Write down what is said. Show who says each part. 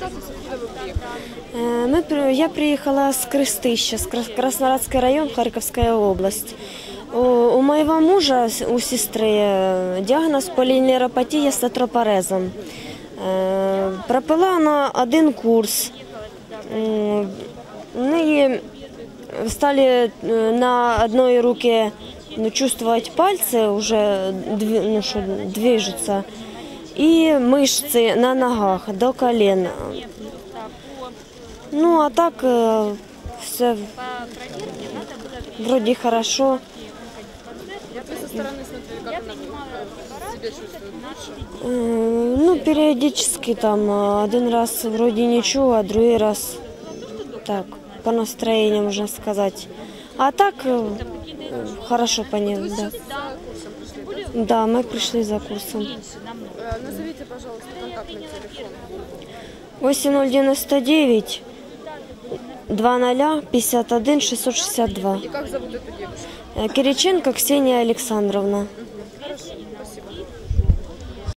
Speaker 1: Расскажите, откуда вы приехали?
Speaker 2: Э, Мы, при- я приехала с Крестища, с Крас- Краснодарский район, Харьковская область. У, у моего мужа, с- у сестры, э, диагноз полинейропатия с атропорезом. Е, Пропила вона один курс. М, В неї стали е, на одной руке ну, чувствовать пальцы, уже дви- ну, что, движутся, И мышцы на ногах до колен. Ну, а так все вроде хорошо. Ну, периодически там один раз вроде ничего, а другой раз так, по настроению, можно сказать. А так хорошо по ней, да.
Speaker 1: Да,
Speaker 2: мы пришли за курсом.
Speaker 1: Назовите, пожалуйста, контактный телефон.
Speaker 2: 8099 20 51 662.
Speaker 1: И как зовут эту девушку?
Speaker 2: Кириченко Ксения Александровна.